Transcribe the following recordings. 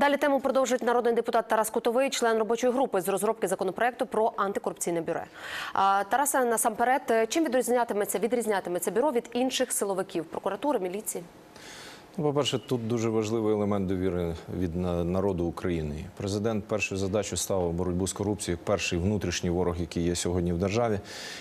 Далі тему продовжують народний депутат Тарас Кутовий, член робочої групи з розробки законопроекту про антикорупційне бюро. Тараса, насамперед, чим відрізнятиметься відрізнятиметься бюро від інших силовиків прокуратури, міліції? Ну, По-перше, тут дуже важливий елемент довіри від народу України. Президент першу задачу ставив боротьбу з корупцією перший внутрішній ворог, який є сьогодні в державі.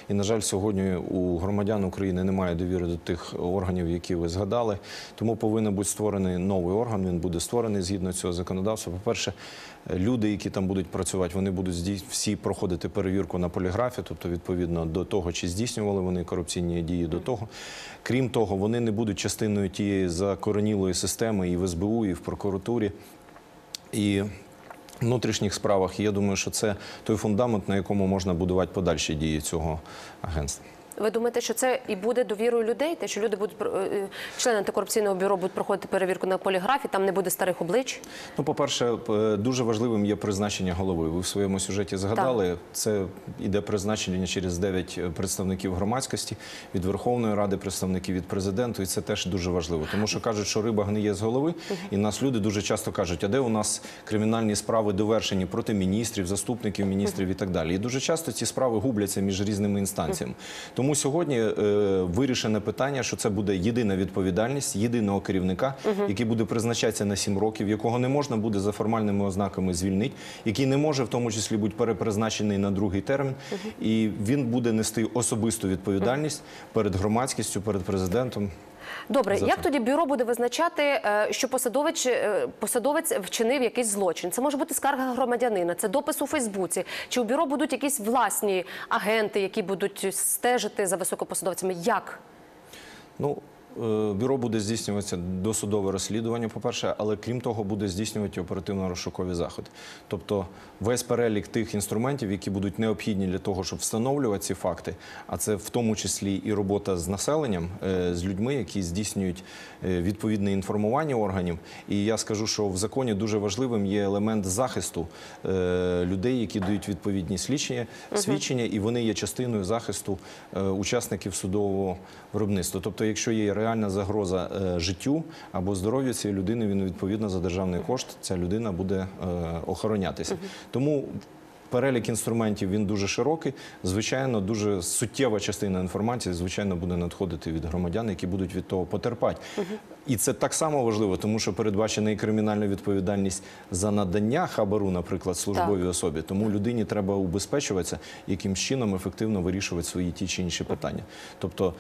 І, на жаль, сьогодні у громадян України немає довіри до тих органів, які ви згадали. Тому повинен бути створений новий орган. Він буде створений згідно цього законодавства. По-перше, люди, які там будуть працювати, вони будуть всі проходити перевірку на поліграфі, тобто відповідно до того, чи здійснювали вони корупційні дії до того. Крім того, вони не будуть частиною тієї закоренілої системи і в СБУ, і в прокуратурі. І внутрішніх справах І я думаю, що це той фундамент, на якому можна будувати подальші дії цього агентства. Ви думаєте, що це і буде довірою людей? Те, що люди будуть е, е, члени антикорупційного бюро будуть проходити перевірку на поліграфі, там не буде старих облич? Ну, по-перше, дуже важливим є призначення голови. Ви в своєму сюжеті згадали, це іде призначення через 9 представників громадськості від Верховної Ради, представників від президенту, і це теж дуже важливо. Тому що кажуть, що риба гниє з голови, і нас люди дуже часто кажуть, а де у нас кримінальні справи довершені проти міністрів, заступників міністрів і так далі. І дуже часто ці справи губляться між різними інстанціями. Тому сьогодні е, вирішене питання, що це буде єдина відповідальність єдиного керівника, який буде призначатися на 7 років, якого не можна буде за формальними ознаками звільнити, який не може в тому числі бути перепризначений на другий термін, і він буде нести особисту відповідальність перед громадськістю, перед президентом. Добре, За як це. тоді бюро буде визначати, е, що посадовець, посадовець вчинив якийсь злочин? Це може бути скарга громадянина, це допис у Фейсбуці. Чи у бюро будуть якісь власні агенти, які будуть стежити за високопосадовцями? Як? Ну, бюро буде здійснюватися досудове розслідування, по-перше, але крім того, буде здійснювати оперативно-розшукові заходи. Тобто весь перелік тих інструментів, які будуть необхідні для того, щоб встановлювати ці факти, а це в тому числі і робота з населенням, е, з людьми, які здійснюють е, відповідне інформування органів. І я скажу, що в законі дуже важливим є елемент захисту е, людей, які дають відповідні свідчення, свідчення, і вони є частиною захисту е, учасників судового виробництва. Тобто, якщо є реальна загроза е, життю або здоров'ю цієї людини, він відповідно за державний кошт ця людина буде е, охоронятися. Тому Перелік інструментів він дуже широкий. Звичайно, дуже суттєва частина інформації, звичайно, буде надходити від громадян, які будуть від того потерпати. І це так само важливо, тому що передбачена і кримінальна відповідальність за надання хабару, наприклад, службовій особі. Тому людині треба убезпечуватися, яким чином ефективно вирішувати свої ті чи інші питання. Тобто.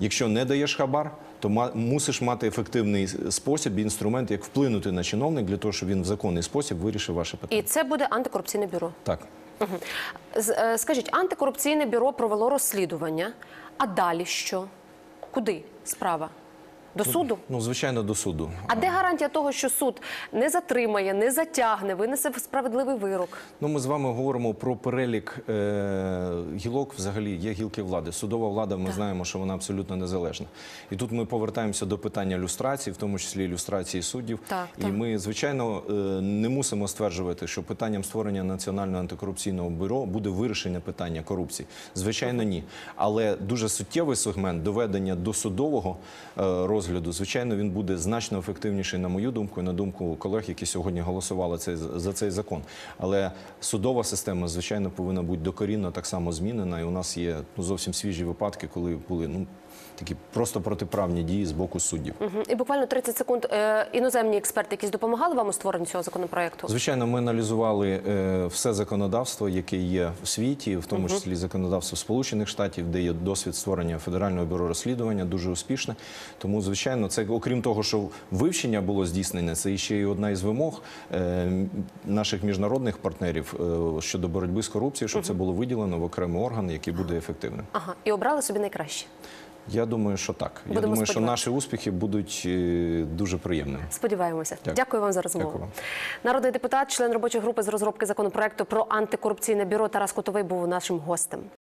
Якщо не даєш хабар, то мусиш мати ефективний спосіб і інструмент, як вплинути на чиновник для того, щоб він в законний спосіб вирішив ваше питання. І це буде антикорупційне бюро. Так. Е, Скажіть, антикорупційне бюро провело розслідування. А далі що? Куди справа? До суду? Ну, звичайно, до суду. А де гарантія того, що суд не затримає, не затягне, винесе справедливий вирок? Ну, ми з вами говоримо про перелік е- гілок. Взагалі є гілки влади. Судова влада. Ми знаємо, що вона абсолютно незалежна. І тут ми повертаємося до питання люстрації, в тому числі люстрації суддів. Так, і так. ми, звичайно, е, не мусимо стверджувати, що питанням створення національного антикорупційного бюро буде вирішення питання корупції. Звичайно, ні. Але дуже суттєвий сегмент доведення до судового е, розгляду, звичайно, він буде значно ефективніший, на мою думку, і на думку колег, які сьогодні голосували цей за цей закон. Але судова система, звичайно, повинна бути докорінно так само змінена. І у нас є ну, зовсім свіжі випадки, коли були ну такі просто протиправні дії з боку суддів. Мгм. І буквально 30 секунд. Е, Іноземні експерти якісь допомагали вам у створенні цього законопроекту? Звичайно, ми аналізували е, все законодавство, яке є в світі, в тому числі законодавство Сполучених Штатів, де є досвід створення федерального бюро розслідування, дуже успішне. Тому, звичайно, це окрім того, що вивчення було здійснене, це ще й одна із вимог е, наших міжнародних партнерів е, щодо боротьби з корупцією, щоб це було виділено в окремий орган, який буде ефективним. Ага, і обрали собі найкраще. Я думаю, що так. Я думаю, що наші успіхи будуть е, дуже приємними. Сподіваємося. Дякую. Дякую вам за розмову. Дякую вам. Народний депутат, член робочої групи з розробки законопроекту про антикорупційне бюро Тарас Котовий був нашим гостем.